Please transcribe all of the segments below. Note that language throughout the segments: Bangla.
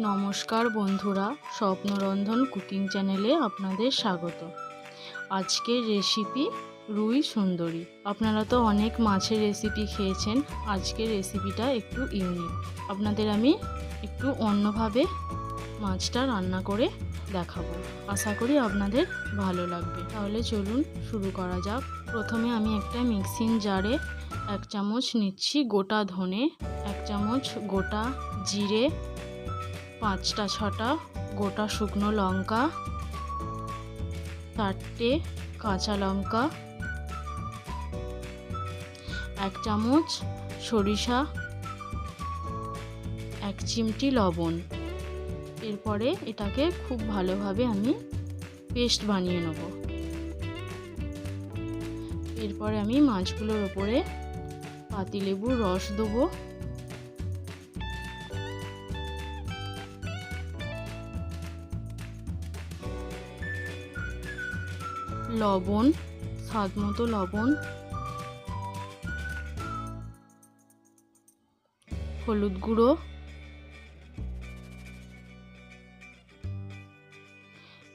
নমস্কার বন্ধুরা, স্বপ্নরন্ধন কুকিং চ্যানেলে আপনাদের স্বাগত। আজকের রেসিপি রুই সুন্দরী। আপনারা তো অনেক মাছের রেসিপি খেয়েছেন, আজকের রেসিপিটা একটু ইউনিক আপনাদের আমি একটু অন্যভাবে মাছটা রান্না করে দেখাবো। আশা করি আপনাদের ভালো লাগবে। তাহলে চলুন শুরু করা যাক। প্রথমে আমি একটা মিক্সিং জারে এক চামচ নিচ্ছি গোটা ধনে, এক চামচ গোটা জিরে পাঁচটা, ছটা, গোটা শুকনো লঙ্কা, চারটে কাঁচা লঙ্কা, এক চামচ সরিষা, এক চিমটি লবণ। এরপরে এটাকে খুব ভালোভাবে আমি পেস্ট বানিয়ে নেব। এরপরে আমি মাছগুলোর ওপরে পাতিলেবুর রস দেবো। লবণ, স্বাদ মতো লবণ, হলুদ গুঁড়ো,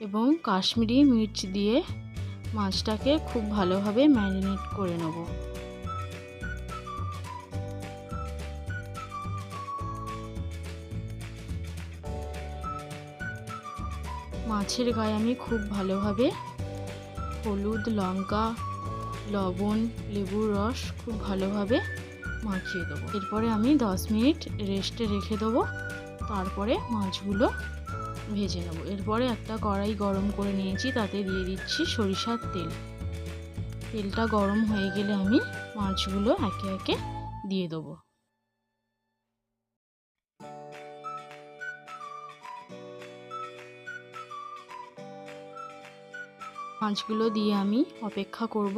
এবং কাশ্মীরি মির্চ দিয়ে মাছটাকে খুব ভালোভাবে ম্যারিনেট করে নেব। মাছের গায়ে আমি খুব ভালোভাবে হলুদ, লঙ্কা, লবণ, লেবুর রস খুব ভালোভাবে মাখিয়ে দেবো। এরপরে আমি দশ মিনিট রেস্টে রেখে দেবো। তারপরে মাছগুলো ভেজে নেব। এরপরে একটা কড়াই গরম করে নিয়েছি, তাতে দিয়ে দিচ্ছি সরিষার তেল। তেলটা গরম হয়ে গেলে আমি মাছগুলো একে একে দিয়ে দেবো। মাছগুলো দিয়ে আমি অপেক্ষা করব।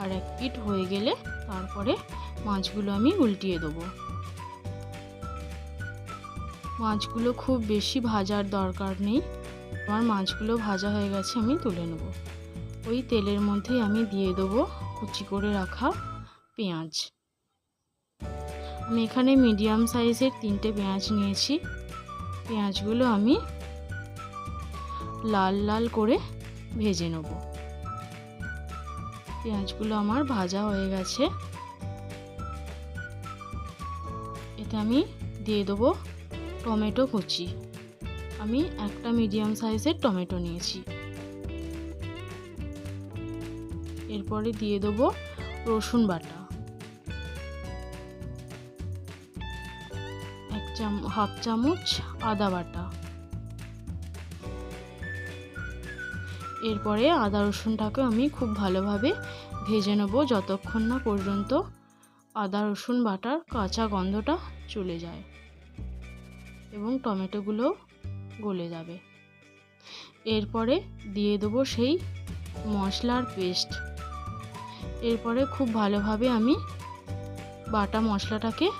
আর এক পিট হয়ে গেলে তারপরে মাছগুলো আমি উল্টিয়ে দেবো। মাছগুলো খুব বেশি ভাজার দরকার নেই। আমার মাছগুলো ভাজা হয়ে গেছে, আমি তুলে নেব। ওই তেলের মধ্যেই আমি দিয়ে দেবো কুচি করে রাখা পেঁয়াজ। আমি এখানে মিডিয়াম সাইজের তিনটে পেঁয়াজ নিয়েছি। পেঁয়াজগুলো আমি লাল লাল করে ভেজে নেব। পেঁয়াজগুলো আমার ভাজা হয়ে গেছে। এতে আমি দিয়ে দেবো টমেটো কুচি। আমি একটা মিডিয়াম সাইজের টমেটো নিয়েছি। এরপরে দিয়ে দেবো রসুন বাটা। এক চাম, হাফ চামচ আদা বাটা। এরপরে আদা রসুনটাকে আমি খুব ভালোভাবে ভেজে নেব যতক্ষণ না পর্যন্ত আদা রসুন বাটার কাঁচা গন্ধটা চলে যায় এবং টমেটোগুলো গলে যাবে। এরপরে দিয়ে দেবো সেই মশলার পেস্ট। এরপরে খুব ভালোভাবে আমি বাটা মশলাটাকে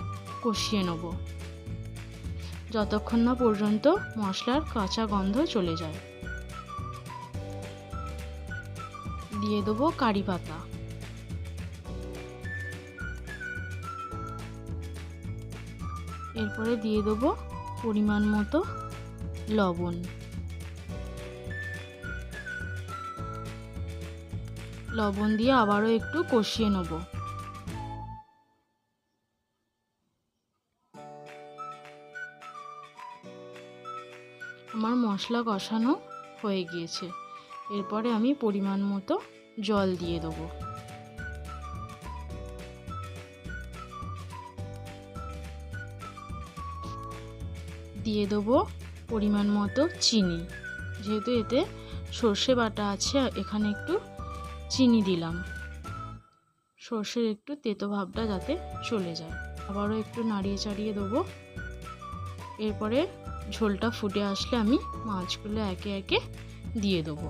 কষিয়ে নেব। যতক্ষণ না পর্যন্ত মশলার কাঁচা গন্ধ চলে যায়। দিয়ে দেবো কারি পাতা। এরপরে দিয়ে দেবো পরিমাণ মতো লবণ। লবণ দিয়ে আবারও একটু কষিয়ে নেব। আমার মশলা কষানো হয়ে গিয়েছে। এরপরে আমি পরিমাণ মতো জল দিয়ে দেবো। দিয়ে দেবো পরিমাণ মতো চিনি। যেহেতু এতে সর্ষে বাটা আছে এখানে একটু চিনি দিলাম। সর্ষের একটু তেতো ভাবটা যাতে চলে যায়। আবারও একটু নাড়িয়ে চাড়িয়ে দেবো। এরপরে ঝোলটা ফুটে আসলে আমি মাছগুলো একে একে দিয়ে দেবো।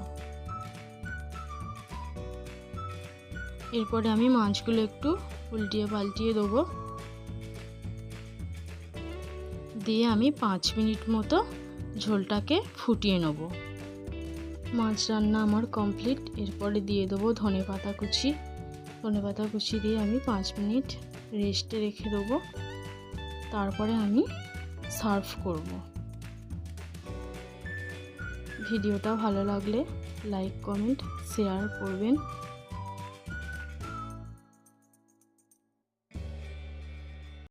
এরপরে আমি মাছগুলো একটু উল্টিয়ে পাল্টিয়ে দেবো। দিয়ে আমি পাঁচ মিনিট মতো ঝোলটাকে ফুটিয়ে নেব। মাছ রান্না আমার কমপ্লিট। এরপরে দিয়ে দেবো ধনে পাতা কুচি। ধনে পাতা কুচি দিয়ে আমি পাঁচ মিনিট রেস্টে রেখে দেবো। তারপরে আমি সার্ভ করব। ভিডিওটা ভালো লাগলে লাইক, কমেন্ট, শেয়ার করবেন।